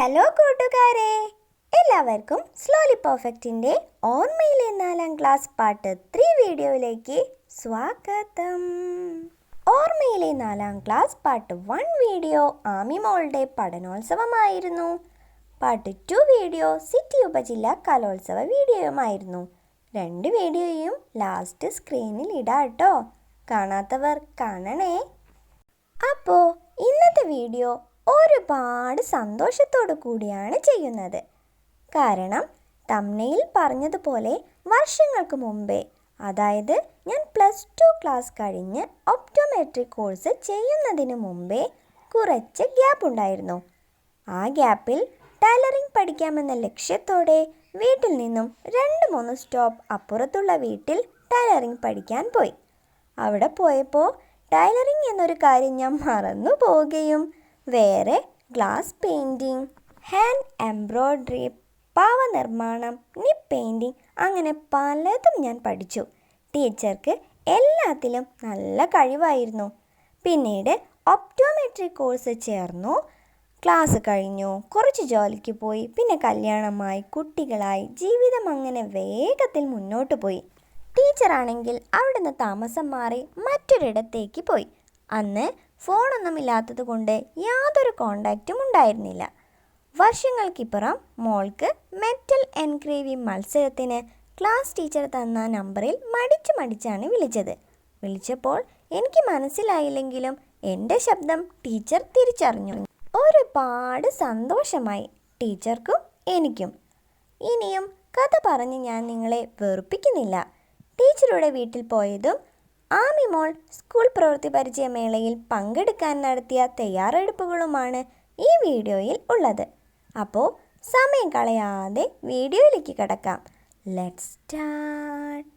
Hello കൂട്ടുകാരെ. എല്ലാവർക്കും slowly പെർഫെക്റ്റിന്റെ ഓർമ്മയിലെ നാലാം ക്ലാസ് പാട്ട് ത്രീ വീഡിയോയിലേക്ക് സ്വാഗതം. ഓർമ്മയിലെ നാലാം ക്ലാസ് പാട്ട് വൺ വീഡിയോ ആമി മോളുടെ പഠനോത്സവമായിരുന്നു. പാട്ട് ടു വീഡിയോ സിറ്റി ഉപജില്ല കലോത്സവ വീഡിയോയുമായിരുന്നു. രണ്ട് വീഡിയോയും ലാസ്റ്റ് സ്ക്രീനിൽ ഇടാട്ടോ. കാണാത്തവർ കാണണേ. അപ്പോൾ ഇന്നത്തെ വീഡിയോ ഒരുപാട് സന്തോഷത്തോടു കൂടിയാണ് ചെയ്യുന്നത്. കാരണം തമ്മനയിൽ പറഞ്ഞതുപോലെ വർഷങ്ങൾക്ക് മുമ്പേ അതായത് ഞാൻ പ്ലസ് ടു ക്ലാസ് കഴിഞ്ഞ് ഒപ്റ്റോമെട്രി കോഴ്സ് ചെയ്യുന്നതിന് മുമ്പേ കുറച്ച് ഗ്യാപ്പ് ഉണ്ടായിരുന്നു. ആ ഗ്യാപ്പിൽ ടൈലറിംഗ് പഠിക്കാമെന്ന ലക്ഷ്യത്തോടെ വീട്ടിൽ നിന്നും രണ്ട് മൂന്ന് സ്റ്റോപ്പ് അപ്പുറത്തുള്ള വീട്ടിൽ ടൈലറിംഗ് പഠിക്കാൻ പോയി. അവിടെ പോയപ്പോൾ ടൈലറിംഗ് എന്നൊരു കാര്യം ഞാൻ മറന്നു പോവുകയും വേറെ ഗ്ലാസ് പെയിന്റിങ് ഹാൻഡ് എംബ്രോയ്ഡറി പാവനിർമ്മാണം നിപ്പ് പെയിന്റിങ് അങ്ങനെ പലതും ഞാൻ പഠിച്ചു. ടീച്ചർക്ക് എല്ലാത്തിലും നല്ല കഴിവായിരുന്നു. പിന്നീട് ഒപ്റ്റോമെട്രി കോഴ്സ് ചേർന്നു. ക്ലാസ് കഴിഞ്ഞു. കുറച്ച് ജോലിക്ക് പോയി. പിന്നെ കല്യാണമായി കുട്ടികളായി. ജീവിതം അങ്ങനെ വേഗത്തിൽ മുന്നോട്ട് പോയി. ടീച്ചറാണെങ്കിൽ അവിടുന്ന് താമസം മാറി മറ്റൊരിടത്തേക്ക് പോയി. അന്ന് ഫോണൊന്നുമില്ലാത്തത് കൊണ്ട് യാതൊരു കോണ്ടാക്റ്റും ഉണ്ടായിരുന്നില്ല. വർഷങ്ങൾക്കിപ്പുറം മോൾക്ക് മെറ്റൽ എൻഗ്രേവിംഗ് മത്സരത്തിന് ക്ലാസ് ടീച്ചർ തന്ന നമ്പറിൽ മടിച്ചു മടിച്ചാണ് വിളിച്ചത്. വിളിച്ചപ്പോൾ എനിക്ക് മനസ്സിലായില്ലെങ്കിലും എന്റെ ശബ്ദം ടീച്ചർ തിരിച്ചറിഞ്ഞു. ഒരുപാട് സന്തോഷമായി ടീച്ചർക്കും എനിക്കും. ഇനിയും കഥ പറഞ്ഞ് ഞാൻ നിങ്ങളെ വെറുപ്പിക്കുന്നില്ല. ടീച്ചറുടെ വീട്ടിൽ പോയതും ആമി മോൾ സ്കൂൾ പ്രവൃത്തി പരിചയമേളയിൽ പങ്കെടുക്കാൻ നടത്തിയ തയ്യാറെടുപ്പുകളുമാണ് ഈ വീഡിയോയിൽ ഉള്ളത്. അപ്പോൾ സമയം കളയാതെ വീഡിയോയിലേക്ക് കിടക്കാം. ലെറ്റ് സ്റ്റാർട്ട്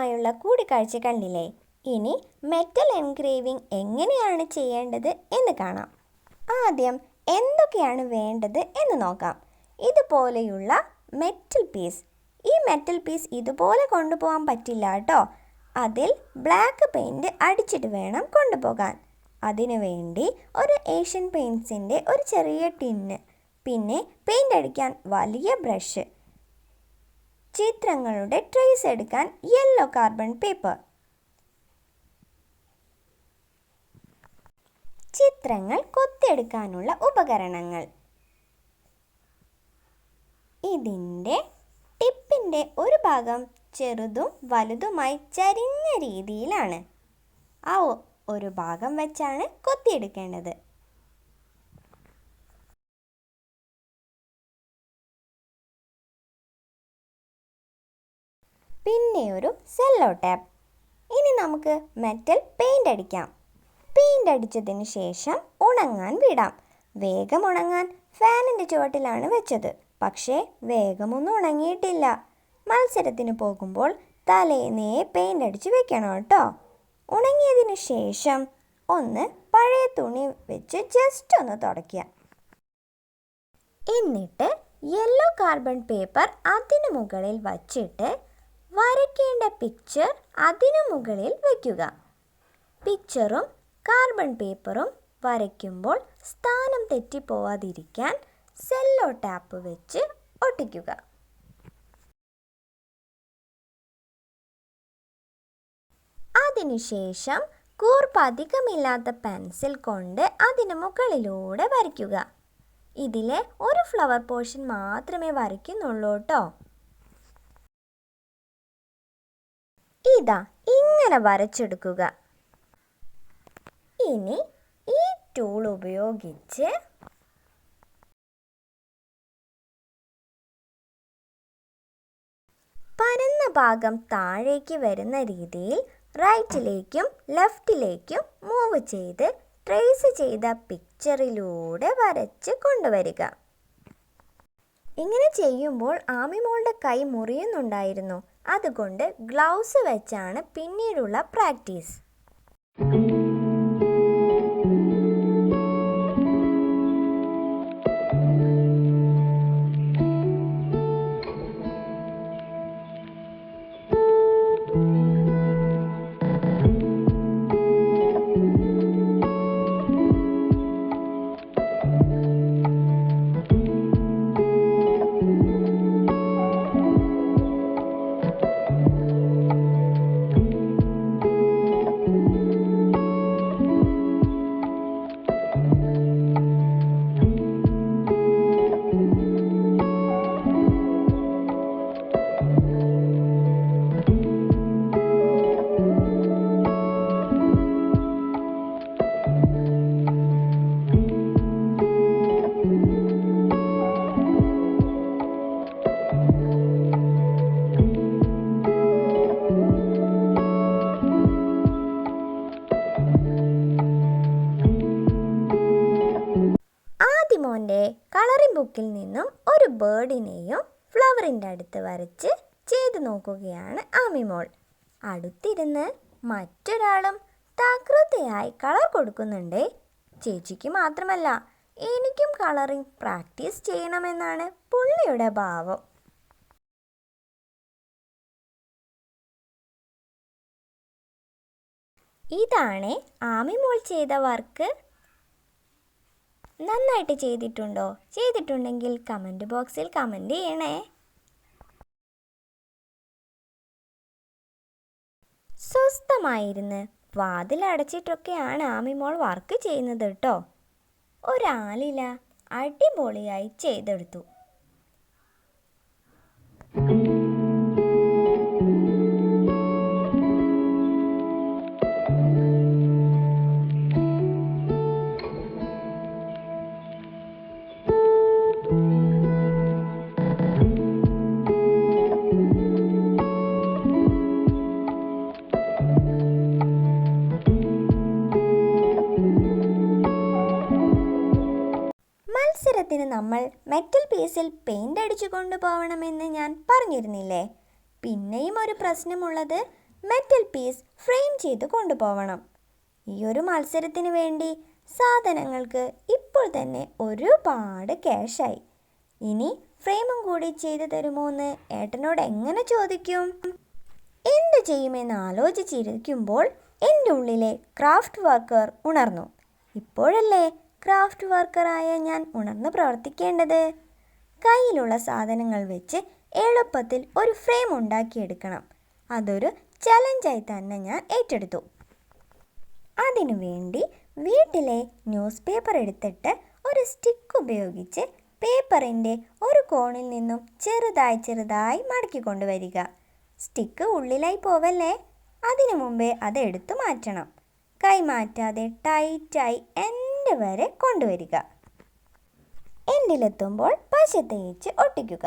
ടീച്ചറുമായുള്ള കൂടിക്കാഴ്ച കണ്ടില്ലേ ഇനി മെറ്റൽ എൻഗ്രേവിംഗ് എങ്ങനെയാണ് ചെയ്യേണ്ടത് എന്ന് കാണാം. ആദ്യം എന്തൊക്കെയാണ് വേണ്ടത് എന്ന് നോക്കാം. ഇതുപോലെയുള്ള മെറ്റൽ പീസ് ഈ മെറ്റൽ പീസ് ഇതുപോലെ കൊണ്ടുപോകാൻ പറ്റില്ല കേട്ടോ. അതിൽ ബ്ലാക്ക് പെയിന്റ് അടിച്ചിട്ട് വേണം കൊണ്ടുപോകാൻ. അതിനു വേണ്ടി ഒരു ഏഷ്യൻ പെയിന്റ്സിന്റെ ഒരു ചെറിയ ടിന്ന്. പിന്നെ പെയിന്റ് അടിക്കാൻ വലിയ ബ്രഷ് ചിത്രങ്ങളുടെ ട്രേസ് എടുക്കാൻ യെല്ലോ കാർബൺ പേപ്പർ ചിത്രങ്ങൾ കൊത്തിയെടുക്കാനുള്ള ഉപകരണങ്ങൾ. ഇതിന്റെ ടിപ്പിന്റെ ഒരു ഭാഗം ചെറുതും വലുതുമായി ചരിഞ്ഞ രീതിയിലാണ്. ആ ഒരു ഭാഗം വെച്ചാണ് കൊത്തിയെടുക്കേണ്ടത്. പിന്നെ ഒരു സെല്ലോ ടാപ്പ് ഇനി നമുക്ക് മെറ്റൽ പെയിന്റ് അടിക്കാം. പെയിന്റ് അടിച്ചതിന് ശേഷം ഉണങ്ങാൻ വിടാം. വേഗം ഉണങ്ങാൻ ഫാനിന്റെ ചുവട്ടിലാണ് വെച്ചത്. പക്ഷേ വേഗമൊന്നും ഉണങ്ങിയിട്ടില്ല. മത്സരത്തിന് പോകുമ്പോൾ തലേന്നേ പെയിന്റ് അടിച്ച് വെക്കണം കേട്ടോ. ഉണങ്ങിയതിന് ശേഷം ഒന്ന് പഴയ തുണി വെച്ച് ജസ്റ്റ് ഒന്ന് തുടയ്ക്കുക എന്നിട്ട് യെല്ലോ കാർബൺ പേപ്പർ അതിനു മുകളിൽ വച്ചിട്ട് വരയ്ക്കേണ്ട പിക്ചർ അതിനു മുകളിൽ വയ്ക്കുക പിക്ചറും കാർബൺ പേപ്പറും വരയ്ക്കുമ്പോൾ സ്ഥാനം തെറ്റിപ്പോവാതിരിക്കാൻ സെല്ലോ ടാപ്പ് വെച്ച് ഒട്ടിക്കുക. അതിനുശേഷം കൂർപ്പ് അധികമില്ലാത്ത പെൻസിൽ കൊണ്ട് അതിന് മുകളിലൂടെ വരയ്ക്കുക. ഇതിലെ ഒരു ഫ്ലവർ പോർഷൻ മാത്രമേ വരയ്ക്കുന്നുള്ളൂ കേട്ടോ ഇതാ ഇങ്ങനെ വരച്ചെടുക്കുക. ഇനി ഈ ടൂൾ ഉപയോഗിച്ച് പരന്ന ഭാഗം താഴേക്ക് വരുന്ന രീതിയിൽ റൈറ്റിലേക്കും ലെഫ്റ്റിലേക്കും മൂവ് ചെയ്ത് ട്രേസ് ചെയ്ത പിക്ചറിലൂടെ വരച്ച് കൊണ്ടുവരിക. ഇങ്ങനെ ചെയ്യുമ്പോൾ ആമിമോളുടെ കൈ മുറിയുന്നുണ്ടായിരുന്നു. അതുകൊണ്ട് ഗ്ലൗസ് വെച്ചാണ് പിന്നീടുള്ള പ്രാക്ടീസ്. ആദിമോന്റെ കളറിംഗ് ബുക്കിൽ നിന്നും ഒരു ബേർഡിനെയും ഫ്ലവറിന്റെ അടുത്ത് വരച്ച് ചെയ്തു നോക്കുകയാണ് ആമിമോൾ അടുത്തിരുന്ന് മറ്റൊരാളും തകൃതയായി കളർ കൊടുക്കുന്നുണ്ടേ. ചേച്ചിക്ക് മാത്രമല്ല എനിക്കും കളറിംഗ് പ്രാക്ടീസ് ചെയ്യണമെന്നാണ് പുള്ളിയുടെ ഭാവം. ഇതാണ് ആമിമോൾ ചെയ്ത വർക്ക് നന്നായിട്ട് ചെയ്തിട്ടുണ്ടോ? ചെയ്തിട്ടുണ്ടെങ്കിൽ കമന്റ് ബോക്സിൽ കമന്റ് ചെയ്യണേ. സ്വസ്ഥമായിരുന്ന് വാതിലടച്ചിട്ടൊക്കെയാണ് ആമിമോൾ വർക്ക് ചെയ്യുന്നത് കേട്ടോ ഒരാളില അടിപൊളിയായി ചെയ്തെടുത്തു. മത്സരത്തിന് നമ്മൾ മെറ്റൽ പീസിൽ പെയിന്റ് അടിച്ചു കൊണ്ടുപോകണമെന്ന് ഞാൻ പറഞ്ഞിരുന്നില്ലേ? പിന്നെയും ഒരു പ്രശ്നമുള്ളത് മെറ്റൽ പീസ് ഫ്രെയിം ചെയ്ത് കൊണ്ടുപോകണം ഈ ഒരു മത്സരത്തിന് വേണ്ടി സാധനങ്ങൾക്ക് ഇപ്പോൾ തന്നെ ഒരുപാട് ക്യാഷായി ഇനി ഫ്രെയിമും കൂടി ചെയ്തു തരുമോ എന്ന് ഏട്ടനോട് എങ്ങനെ ചോദിക്കും? എന്ത് ചെയ്യുമെന്ന് ആലോചിച്ചിരിക്കുമ്പോൾ എന്റെ ഉള്ളിലെ ക്രാഫ്റ്റ് വർക്കർ ഉണർന്നു. ഇപ്പോഴല്ലേ ക്രാഫ്റ്റ് വർക്കറായ ഞാൻ ഉണർന്ന് പ്രവർത്തിക്കേണ്ടത്. കയ്യിലുള്ള സാധനങ്ങൾ വെച്ച് എളുപ്പത്തിൽ ഒരു ഫ്രെയിം ഉണ്ടാക്കിയെടുക്കണം. അതൊരു ചലഞ്ചായി തന്നെ ഞാൻ ഏറ്റെടുത്തു. അതിനുവേണ്ടി വീട്ടിലെ ന്യൂസ് പേപ്പർ എടുത്തിട്ട് ഒരു സ്റ്റിക്ക് ഉപയോഗിച്ച് പേപ്പറിന്റെ ഒരു കോണിൽ നിന്നും ചെറുതായി ചെറുതായി മടക്കി കൊണ്ടുവരിക. സ്റ്റിക്ക് ഉള്ളിലായി പോവല്ലേ? അതിനു മുമ്പേ അത് എടുത്തു മാറ്റണം. കൈമാറ്റാതെ ടൈറ്റായി ടൈറ്റായി എന്റെ വരെ കൊണ്ടുവരിക. എൻഡിലെത്തുമ്പോൾ പശ തേച്ച് ഒട്ടിക്കുക.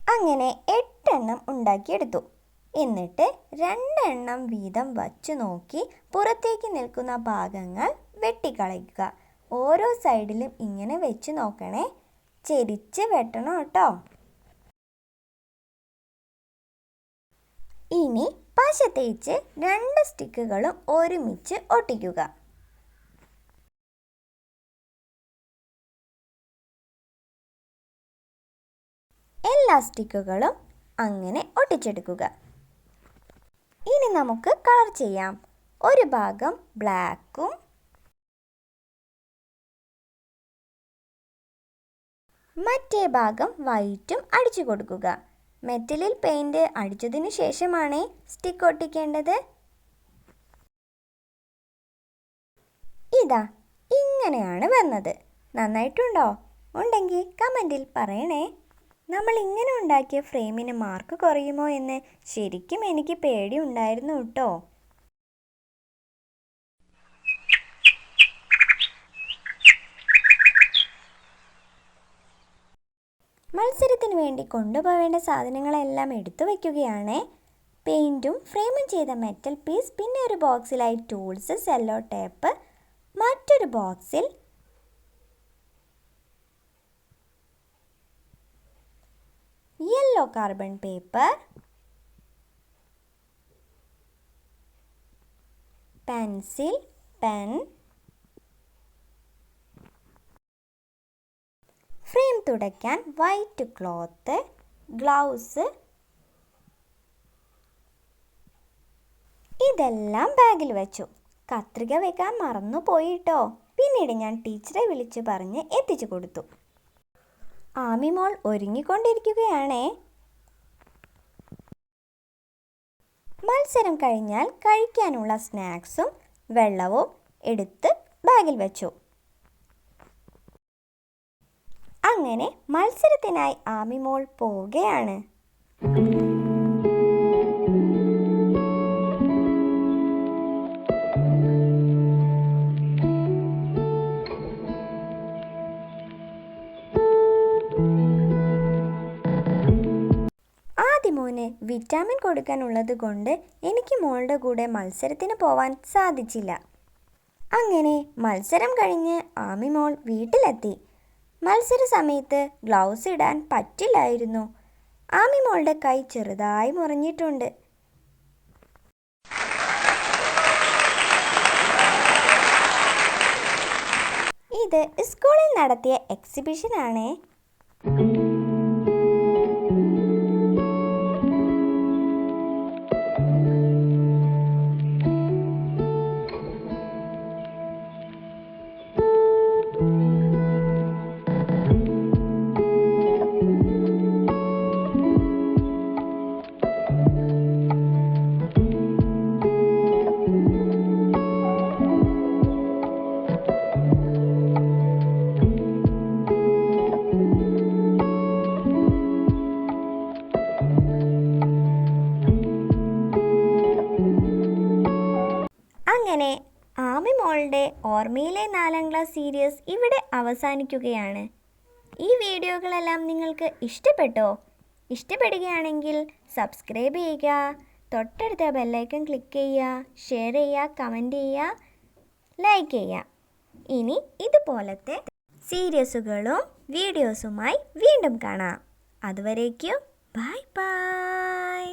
അങ്ങനെ എട്ടെണ്ണം ഉണ്ടാക്കിയെടുത്തു. എന്നിട്ട് രണ്ടെണ്ണം വീതം വച്ചു നോക്കി പുറത്തേക്ക് നിൽക്കുന്ന ഭാഗങ്ങൾ വെട്ടിക്കളയുക. ഓരോ സൈഡിലും ഇങ്ങനെ വെച്ച് നോക്കണേ. ചെരിച്ച് വെട്ടണം കേട്ടോ. ഇനി പശ തേച്ച് രണ്ട് സ്റ്റിക്കുകളും ഒരുമിച്ച് ഒട്ടിക്കുക. എല്ലാ സ്റ്റിക്കുകളും അങ്ങനെ ഒട്ടിച്ചെടുക്കുക. ഇനി നമുക്ക് കളർ ചെയ്യാം. ഒരു ഭാഗം ബ്ലാക്കും മറ്റേ ഭാഗം വൈറ്റും അടിച്ചു കൊടുക്കുക. മെറ്റലിൽ പെയിന്റ് അടിച്ചതിന് ശേഷമാണ് സ്റ്റിക്ക് ഒട്ടിക്കേണ്ടത്. ഇതാ ഇങ്ങനെയാണ് വന്നത്. നന്നായിട്ടുണ്ടോ? ഉണ്ടെങ്കിൽ കമന്റിൽ പറയണേ. നമ്മൾ ഇങ്ങനെ ഉണ്ടാക്കിയ ഫ്രെയിമിന് മാർക്ക് കുറയുമോ എന്ന് ശരിക്കും എനിക്ക് പേടിയുണ്ടായിരുന്നു കേട്ടോ. മത്സരത്തിന് വേണ്ടി കൊണ്ടുപോവേണ്ട സാധനങ്ങളെല്ലാം എടുത്തു വയ്ക്കുകയാണ് പെയിന്റും ഫ്രെയിമും ചെയ്ത മെറ്റൽ പീസ് പിന്നെ ഒരു ബോക്സിലായി ടൂൾസ് സെല്ലോ ടേപ്പ് മറ്റൊരു ബോക്സിൽ yellow carbon paper pencil pen frame തുടയ്ക്കാൻ white cloth gloves ഇതെല്ലാം ബാഗിൽ വെച്ചു. കത്രിക വെക്കാൻ മറന്നു പോയിട്ടോ. പിന്നീട് ഞാൻ ടീച്ചറെ വിളിച്ചു പറഞ്ഞ് എത്തിച്ചു കൊടുത്തു. ആമിമോൾ ഒരുങ്ങിക്കൊണ്ടിരിക്കുകയാണേ. മത്സരം കഴിഞ്ഞാൽ കഴിക്കാനുള്ള സ്നാക്സും വെള്ളവും എടുത്ത് ബാഗിൽ വെച്ചു. അങ്ങനെ മത്സരത്തിനായി ആമിമോൾ പോവുകയാണ്. മോന് വിറ്റാമിൻ കൊടുക്കാനുള്ളത് കൊണ്ട് എനിക്ക് മോളുടെ കൂടെ മത്സരത്തിന് പോവാൻ സാധിച്ചില്ല. അങ്ങനെ മത്സരം കഴിഞ്ഞ് ആമി മോൾ വീട്ടിലെത്തി. മത്സര സമയത്ത് ഗ്ലൗസ് ഇടാൻ പറ്റില്ലായിരുന്നു. ആമി മോളുടെ കൈ ചെറുതായി മുറിഞ്ഞിട്ടുണ്ട്. ഇത് സ്കൂളിൽ നടത്തിയ എക്സിബിഷൻ ഓർമ്മയിലെ നാലാം ക്ലാസ് സീരീസ് ഇവിടെ അവസാനിക്കുകയാണ്. ഈ വീഡിയോകളെല്ലാം നിങ്ങൾക്ക് ഇഷ്ടപ്പെട്ടോ? ഇഷ്ടപ്പെടുകയാണെങ്കിൽ സബ്സ്ക്രൈബ് ചെയ്യുക തൊട്ടടുത്ത ബെല്ലൈക്കൺ ക്ലിക്ക് ചെയ്യുക ഷെയർ ചെയ്യുക കമന്റ് ചെയ്യുക ലൈക്ക് ചെയ്യുക. ഇനി ഇതുപോലത്തെ സീരീസുകളും വീഡിയോസുമായി വീണ്ടും കാണാം. അതുവരേക്കും ബൈ ബൈ.